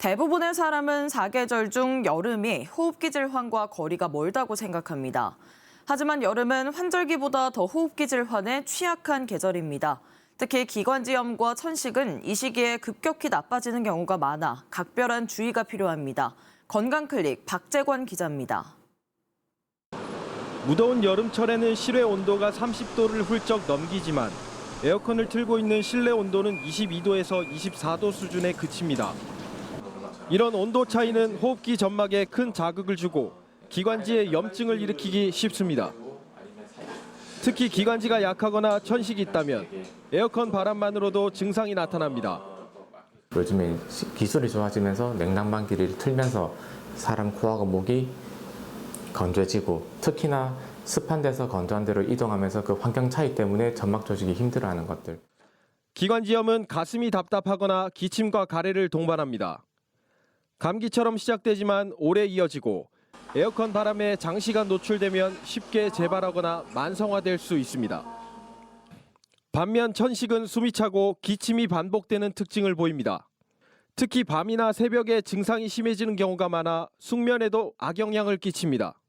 대부분의 사람은 사계절 중 여름이 호흡기 질환과 거리가 멀다고 생각합니다. 하지만 여름은 환절기보다 더 호흡기 질환에 취약한 계절입니다. 특히 기관지염과 천식은 이 시기에 급격히 나빠지는 경우가 많아 각별한 주의가 필요합니다. 건강클릭 박재관 기자입니다. 무더운 여름철에는 실외 온도가 30도를 훌쩍 넘기지만 에어컨을 틀고 있는 실내 온도는 22도에서 24도 수준에 그칩니다. 이런 온도 차이는 호흡기 점막에 큰 자극을 주고 기관지에 염증을 일으키기 쉽습니다. 특히 기관지가 약하거나 천식이 있다면 에어컨 바람만으로도 증상이 나타납니다. 요즘에 시- 기술이 좋아지면서 냉난방기를 틀면서 사람 코하고 목이 건조해지고 특히나 습한 데서 건조한 데로 이동하면서 그 환경 차이 때문에 점막 조직이 힘들어하는 것들. 기관지염은 가슴이 답답하거나 기침과 가래를 동반합니다. 감기처럼 시작되지만 오래 이어지고 에어컨 바람에 장시간 노출되면 쉽게 재발하거나 만성화될 수 있습니다. 반면 천식은 숨이 차고 기침이 반복되는 특징을 보입니다. 특히 밤이나 새벽에 증상이 심해지는 경우가 많아 숙면에도 악영향을 끼칩니다.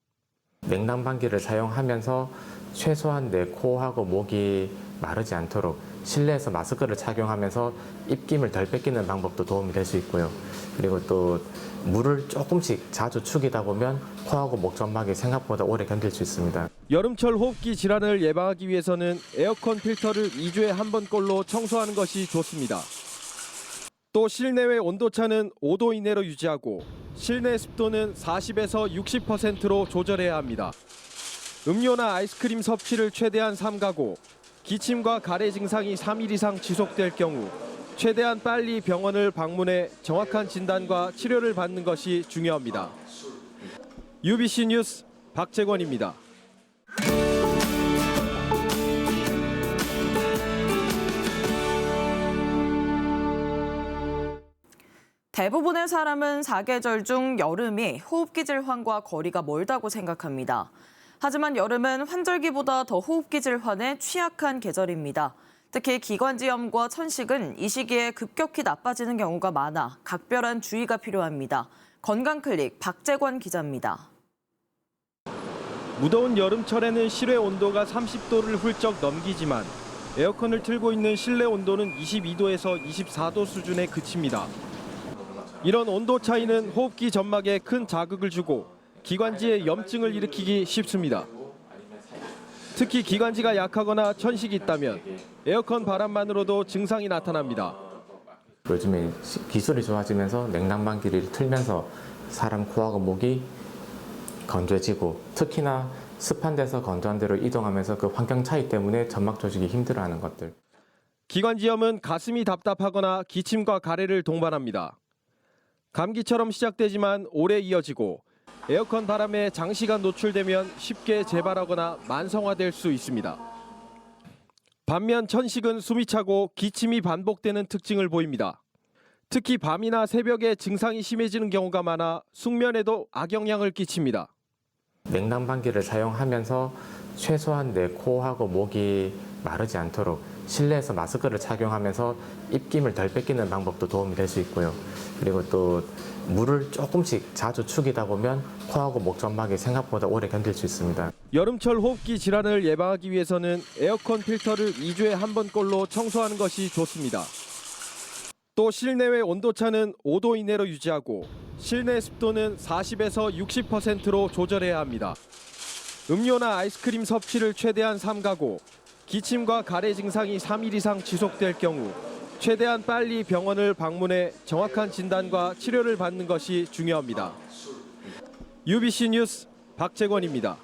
냉난방기를 사용하면서 최소한 내 코하고 목이 마르지 않도록 실내에서 마스크를 착용하면서 입김을 덜 뺏기는 방법도 도움이 될 수 있고요. 그리고 또 물을 조금씩 자주 축이다 보면 코하고 목 점막이 생각보다 오래 견딜 수 있습니다. 여름철 호흡기 질환을 예방하기 위해서는 에어컨 필터를 2주에 한 번꼴로 청소하는 것이 좋습니다. 또 실내외 온도차는 5도 이내로 유지하고 실내 습도는 40에서 60%로 조절해야 합니다. 음료나 아이스크림 섭취를 최대한 삼가고 기침과 가래 증상이 3일 이상 지속될 경우 최대한 빨리 병원을 방문해 정확한 진단과 치료를 받는 것이 중요합니다. UBC 뉴스 박재권입니다. 대부분의 사람은 사계절 중 여름이 호흡기 질환과 거리가 멀다고 생각합니다. 하지만 여름은 환절기보다 더 호흡기 질환에 취약한 계절입니다. 특히 기관지염과 천식은 이 시기에 급격히 나빠지는 경우가 많아 각별한 주의가 필요합니다. 건강클릭 박재관 기자입니다. 무더운 여름철에는 실외 온도가 30도를 훌쩍 넘기지만 에어컨을 틀고 있는 실내 온도는 22도에서 24도 수준에 그칩니다. 이런 온도 차이는 호흡기 점막에 큰 자극을 주고 기관지에 염증을 일으키기 쉽습니다. 특히 기관지가 약하거나 천식이 있다면 에어컨 바람만으로도 증상이 나타납니다. 요즘에 시- 기술이 좋아지면서 냉난방기를 틀면서 사람 코하고 목이 건조해지고 특히나 습한 데서 건조한 데로 이동하면서 그 환경 차이 때문에 점막 조직이 힘들어하는 것들. 기관지염은 가슴이 답답하거나 기침과 가래를 동반합니다. 감기처럼 시작되지만 오래 이어지고 에어컨 바람에 장시간 노출되면 쉽게 재발하거나 만성화될 수 있습니다. 반면 천식은 숨이 차고 기침이 반복되는 특징을 보입니다. 특히 밤이나 새벽에 증상이 심해지는 경우가 많아 숙면에도 악영향을 끼칩니다. 냉난방기를 사용하면서 최소한 내 코하고 목이 마르지 않도록 실내에서 마스크를 착용하면서 입김을 덜 뺏기는 방법도 도움이 될 수 있고요. 그리고 또 물을 조금씩 자주 축이다 보면 코하고 목 점막이 생각보다 오래 견딜 수 있습니다. 여름철 호흡기 질환을 예방하기 위해서는 에어컨 필터를 2주에 한 번꼴로 청소하는 것이 좋습니다. 또 실내외 온도차는 5도 이내로 유지하고 실내 습도는 40에서 60%로 조절해야 합니다. 음료나 아이스크림 섭취를 최대한 삼가고 기침과 가래 증상이 3일 이상 지속될 경우 최대한 빨리 병원을 방문해 정확한 진단과 치료를 받는 것이 중요합니다. UBC 뉴스 박재권입니다.